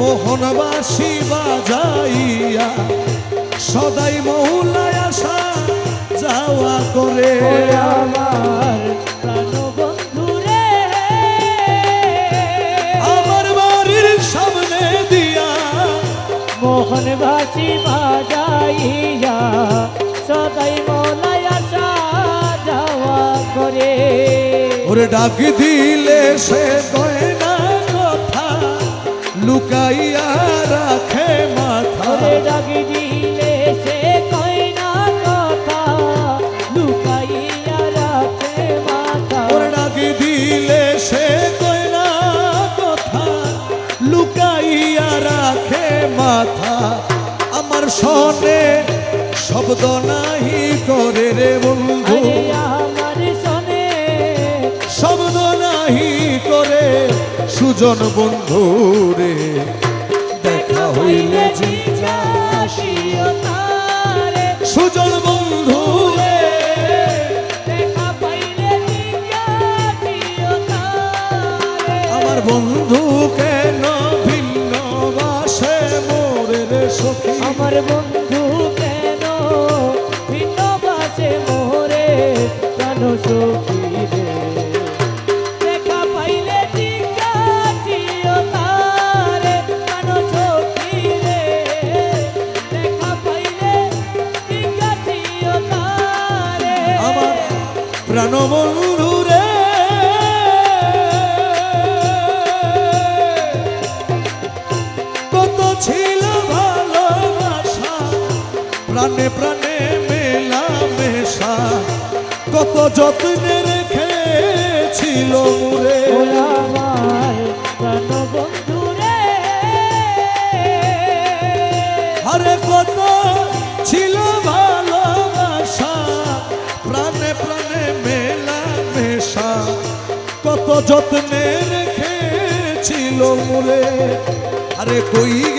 মোহনবাসী বাজাইয়া সদাই মৌলায় আসা যাওয়া করে। আমার আমার বাড়ির সামনে দিয়া মোহন ভাসি বাজাইয়া সদাই আসা যাওয়া করে। ওরে ডাক দিলে সে গয়না লুকাইয়া রাখে মাথা। ডাকি দিলে সে কয় না কথা। লুকাইয়া রাখে মাথা। ওরে দিলে সে গয়না কথা। লুকাইয়া রাখে মাথা। আমার সনে শব্দ নাহি করে রে বন্ধু। সুজন বন্ধু রে, দেখা হইলে সুজন বন্ধু আমার বন্ধু কেন ভিন্ন বাসে মোরে রে সখী? আমার বন্ধু কেন ভিন্ন বাসে মোরে? প্রাণ সখী? কত যত্নে রেখেছিল মুরে আরে কত ছিল ভালোবাসা প্রাণে প্রাণে মেলা মেশা কত যত্নে রেখেছিল মুরে আরে কই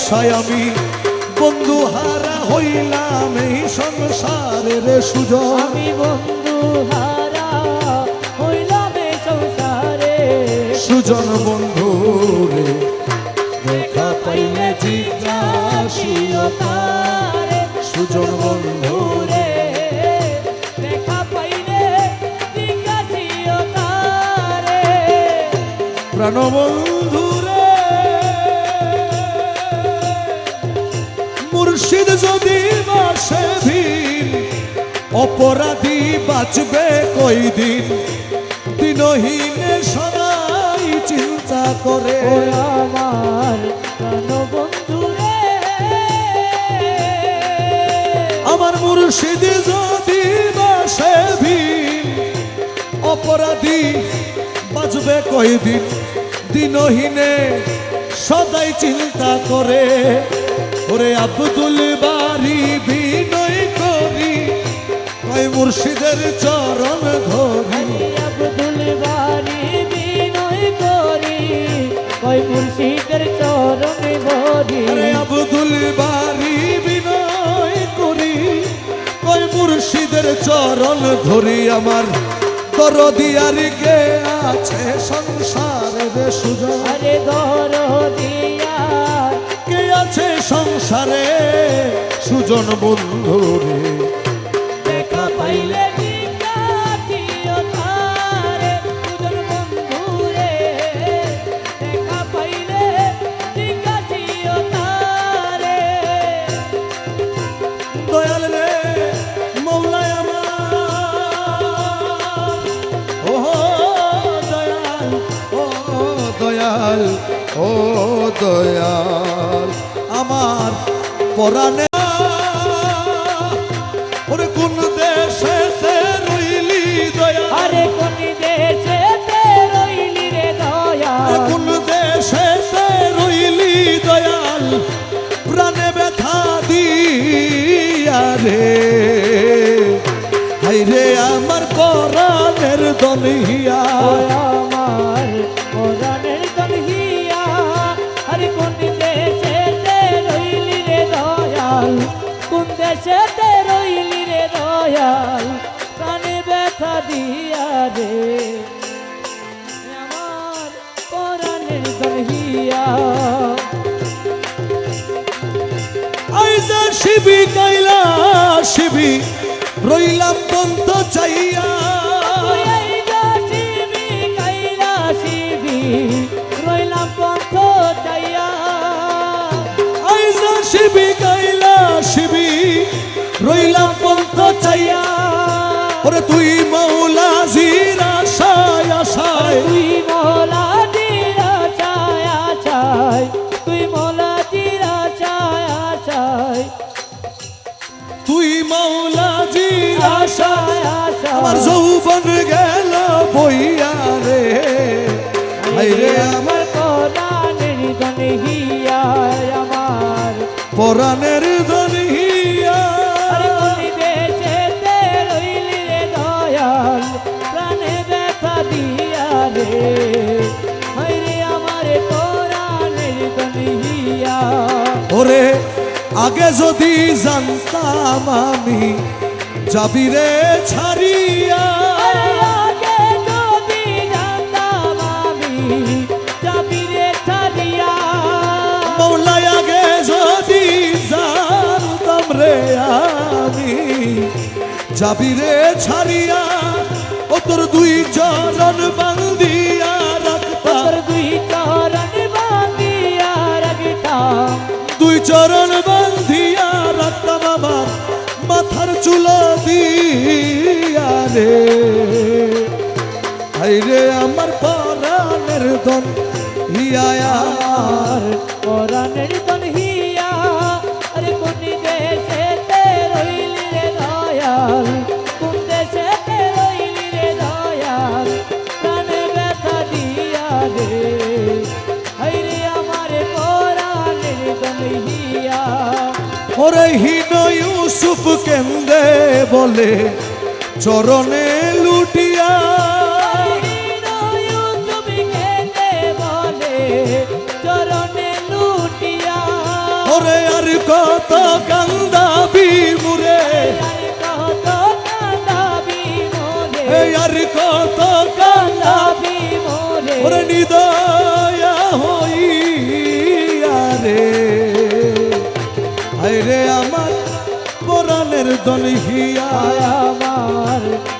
নইরাশায় আমি বন্ধু হারা হইলাম এই সংসারের সুযোগ আমি বন্ধু হারা হইলাম এ সংসারে সুজন বন্ধু রে দেখা পাইলে জিজ্ঞাসিও তারে সুজন বন্ধু রে দেখা পাইলে জিজ্ঞাসিও তারে প্রাণ মুর্শিদ যদি বাসে ভিন অপরাধী বাঁচবে কই দিন দিনহীনে সদাই চিন্তা করে। আমার বন্ধু আমার মুর্শিদ যদি বাসে ভিন অপরাধী বাঁচবে কই দিন দিনহীনে সদাই চিন্তা করে। ওরে আব্দুল বাড়ি বিনয় করি কয় মুর্শিদের চরণ ধরি। আব্দুল বারি বিনয় করি কই মুর্শিদের চরণে ভরি আরে আব্দুল বাড়ি বিনয় করি কয় মুর্শিদের চরণ ধরি। আমার দরদিয়ার কে আছে সংসারের সুযোগ আরে ধর দিয়া কে আছে সংসারে সুজন বন্ধু রে। দেখা পাইলে দয়াল ও দয়াল। আমার পরাণে। ওরে কোন দেশে রইলি দয়াল আরে কোন দেশে রইলি রে দয়া? কোন দেশে রইলি দয়াল? প্রাণে ব্যথা দিয়া রে। হাই রে আমার পরাণের দনিয়া দেশেতে রইলি রে দয়াল কানে ব্যথা দিয়া রে। আমার পরাণের দহিয়া। আইসা শিবি কাইলা শিবি, রইলাম বন্ধ চাইয়া। যৌবন গেল বইয়া রে। হাইরে আমার আমার কোরআনের দনহিয়া আমার। পরাণের দনিয়া আর কোনি দেশেতে রইলি রে দয়াল প্রাণে ব্যথা দিয়া রে। হাইরে আমার কোরআনের দনহিয়া ওরে আগে যদি জানতাম আমি যাবি রে ছাড়িয়া যাবি রে ছাড়িয়া? ও তোর দুই চরণ বান্দিয়া রাখতাম তোর দুই চরণ বাঁধিয়া রাখতাম দুই চরণ বান্ধিয়া রাখতাম আমার মাথার চুল দিয়া রে। হাইরে আমার পরাণের দন হিয়া আর কোরআনের দনহিয়া আরে ইউসুফ কেন্দে বলে চরণে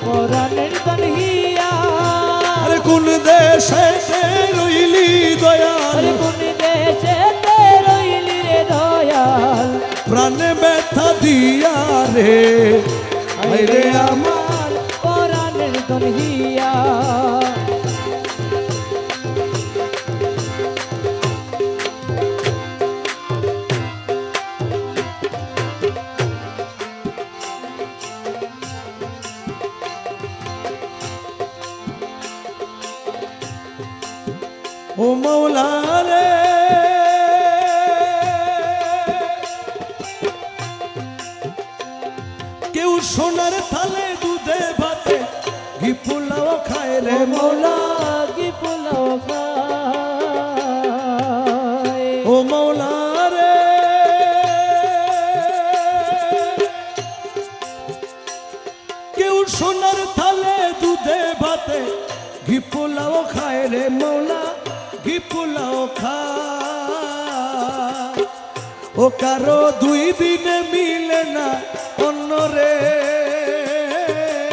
পরাণের দন হিয়া। আরে কোন দেশে রইলি দয়াল? প্রাণে ব্যথা দিয়া রে। হায়রে আমার হিয়া। সোনার থালে দুধে ভাতে ঘি পোলাও খায় রে মৌলা ঘি পোলাও খায়। ও কারও দুই দিনে মিলে না অন্য রে।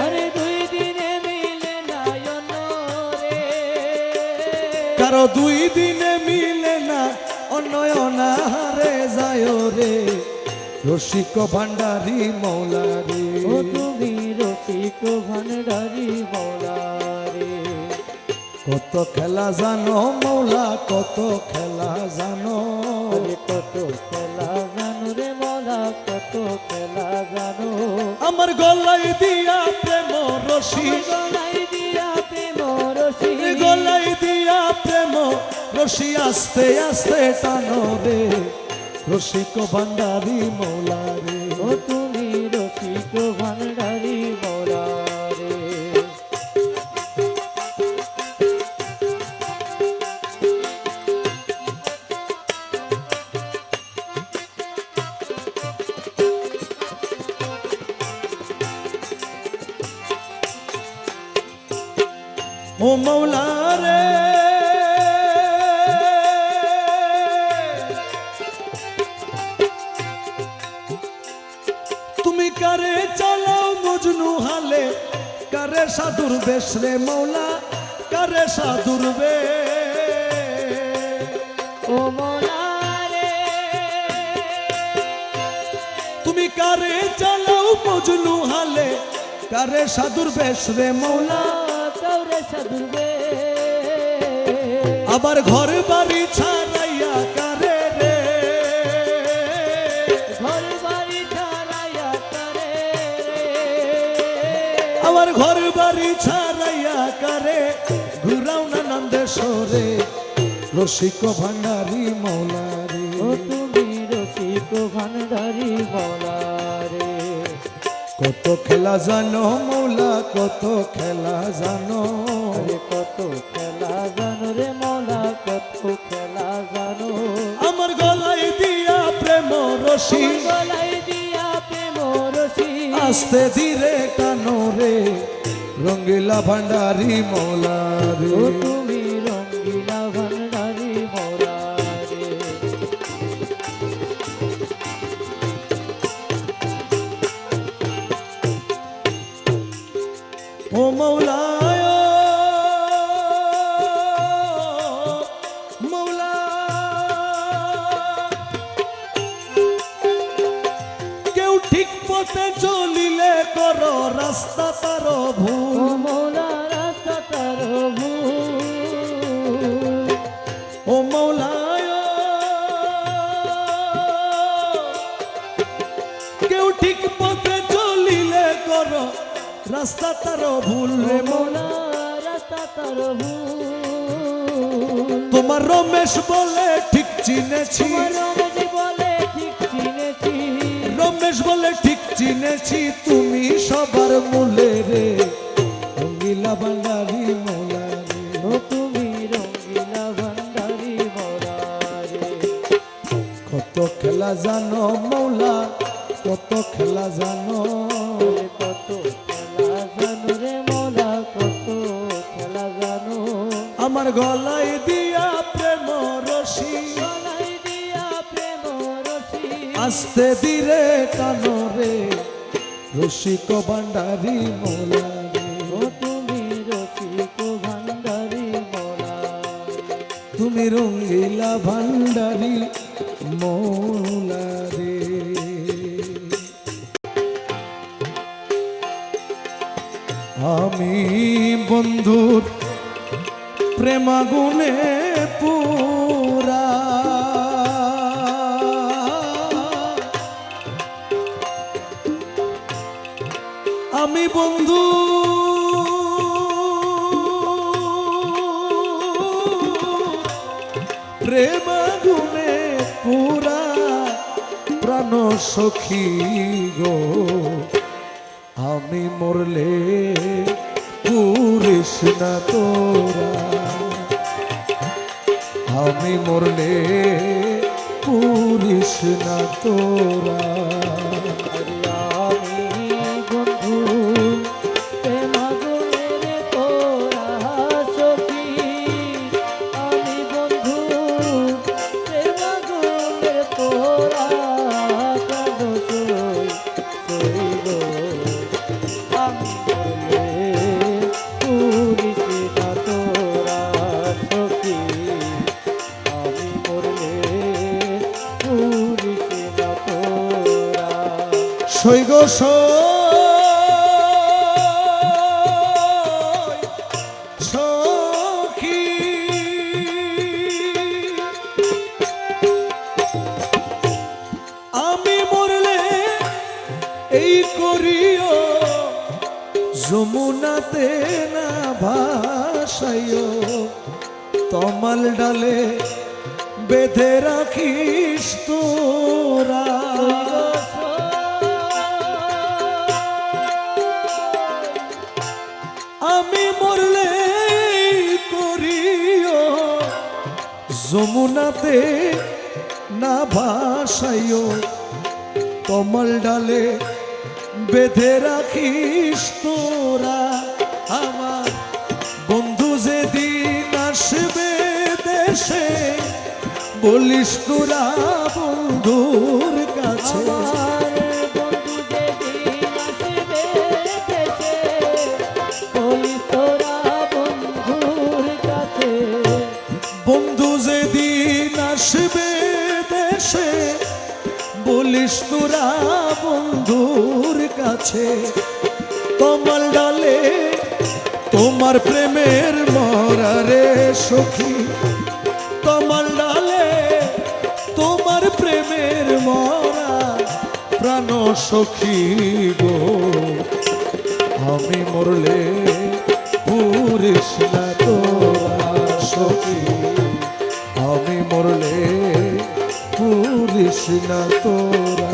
আরে দুই দিনে মিলে নয়ন রে। কারও দুই দিনে মিলে না অনয়নারে যায় রে। রসিক ভান্ডারি মৌলা রে। ও তুমি রসিক ভান্ডারি মৌলা রে। কত খেলা জানো মৌলা কত খেলা জানো। কত খেলা জানো রে মৌলা কত খেলা জানো। আমার গলাই দিয়া প্রেম রশি। গলাই দিয়া প্রেম রসি গলাই দিয়া প্রেম রশি আস্তে আস্তে টানো রে। রসিক ভান্ডারি মৌলা রে। ও মৌলা রে। তুমি কারে চালাও মজনু হালে? কারে সাধুর বেশ রে মৌলা? কারে সাধুর বেশ ও মোলা রে। তুমি কারে চালাও মজনু হালে? কারে সাধুর বেশ রে মৌলা? আবার ঘর বাড়ি ছাড়াইয়া কারে রে? ঘর বাড়ি ছাড়াইয়া করে আবার ঘর বাড়ি ছাড়াইয়া কারে? ঘুরাও না নন্দেশ্বরে রসিক ভান্ডারি মৌলারি ও তুমি রসিক ভান্ডারি মোলা রে। কত খেলা জানো মৌলা কত খেলা জানো আস্তে ধীরে কানো রে রঙ্গিলা ভান্ডারি মৌলারি। ও তুমি কেউ ঠিক পথে চলিলে কর। রাস্তা তার ভুল রে মোলা রাস্তা তার ভুল। তোমার রমেশ বলে ঠিক চিনেছি। রমেশ বলে ঠিক চিনেছি। রমেশ বলে ঠিক চিনেছি। তুমি সবার মূলে রে। রঙ্গিলা বাঙ্গালি মোলা রে। তুমি রঙ্গিলা ভান্ডারি মোলা রে। কত খেলা জানো মৌলা কত খেলা জানো? কত খেলা জানো রে মোলা কত খেলা জানো? আমার গলায় দিয়া প্রেম রশি। গলাই দিয়া প্রেম রসি আস্তে ধীরে কানো রে। রসিক বান্ডারি মোলা তুমি রসিক ভান্ডারি মোলা। তুমি রঙ্গিলা ভান্ডারি মৌলা প্রেমাগুনে পুরা। আমি বন্ধু প্রেমাগুনে পুরা প্রাণ সখী গো। আমি মরলে পুরিস না তোরা। আমি মরলে পুরিস না তোরা। করিও, যমুনাতে না ভাসাইও, তমাল ডালে বেঁধে রাখিস তোরা। আমি মরলে করিও, যমুনাতে না ভাসাইও কমল ডালে বেঁধে রাখিস তোরা আমার। বন্ধু যেদিন আসবে দেশে বলিস তোরা বন্ধুর কাছে। বন্ধু যেদিন আসবে বলিস তোরা বন্ধুর কাছে তোমার ডালে তোমার প্রেমের মরারে সখী। তোমার ডালে তোমার প্রেমের মরা প্রাণ সখী গো। আমি মরলে পুরিস না তোরা সখী। আমি মরলে পুরিস না তোরা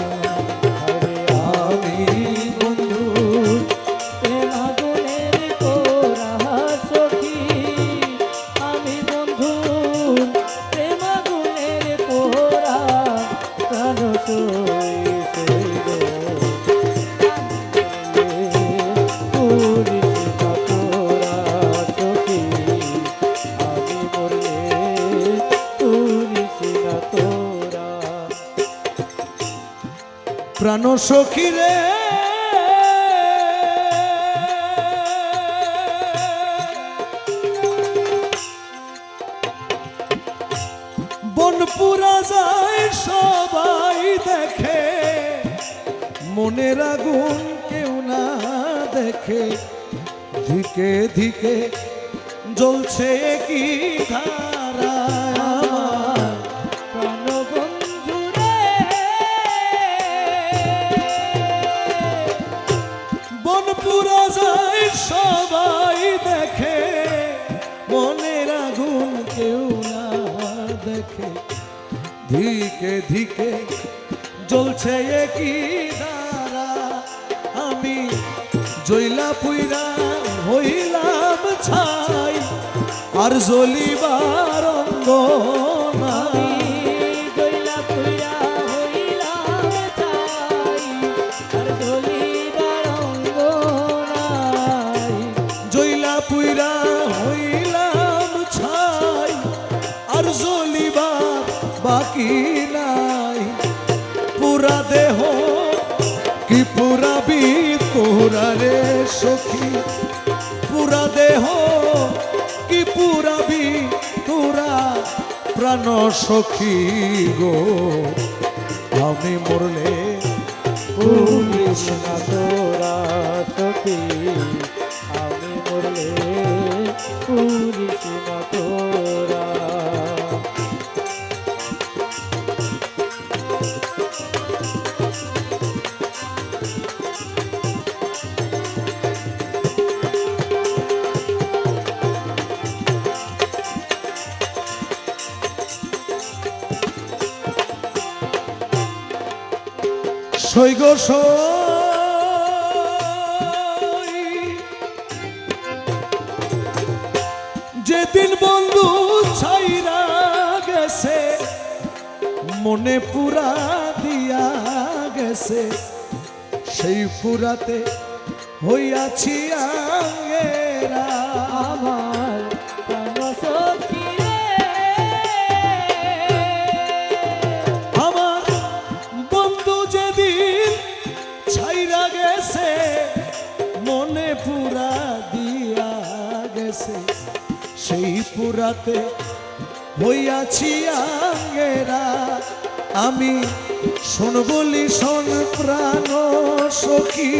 প্রাণ সখী রে। বনপুরা যায়, সবাই দেখে। মনের আগুন কেউ না দেখে। ধিকে ধিকে জ্বলছে কি ধারা? দেখে ধিকে ধিকে জ্বলছে কি দ্বারা আমি জইলা পুইরা হইলাম ছাই আর জ্বলিবার অঙ্গ পুরা দেহ, কি পুরাবি তোরা রে সখী? পুরা দেহ, কি পুরাবি তোরা প্রাণ সখী গো? আমি মরলে তোরা সখী। সৈগ যেদিন বন্ধু ছাইরা গেছে মনে পুরা দিয়া গেছে সেই পুরাতে হইয়াছি আঙ্গেরা আমার। পুরাতে হইয়াছি আঙ্গেরা আমি শোন বলি শোন প্রাণ সখী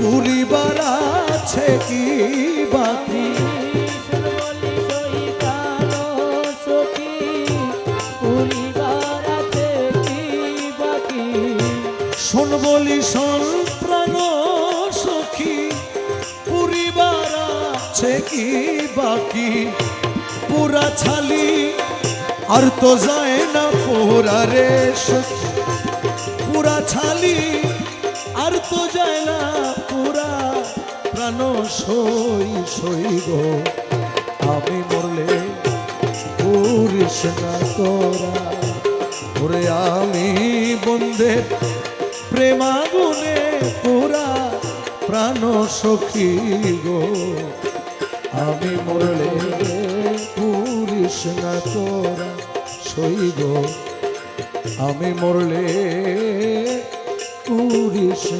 পরিবার আছে কি বাকি? বলি সই প্রাণ সখী পরিবার আছে কি বাকি? শোন বলি শোন প্রাণ সখী পরিবার আছে কি বাকি? পুরা ছালি, আর তো যায় না পোরা রে পুরা ছালি, আর তো যায় না পুরা প্রাণ সই সই গো। আমি মরলে পুরিস না তোরা। ওরে আমি বন্ধে প্রেমাগুনে পুরা প্রাণ সখী গো। আমি মরলে পুরিস না তোরা সইব আমি মরলে পুরিস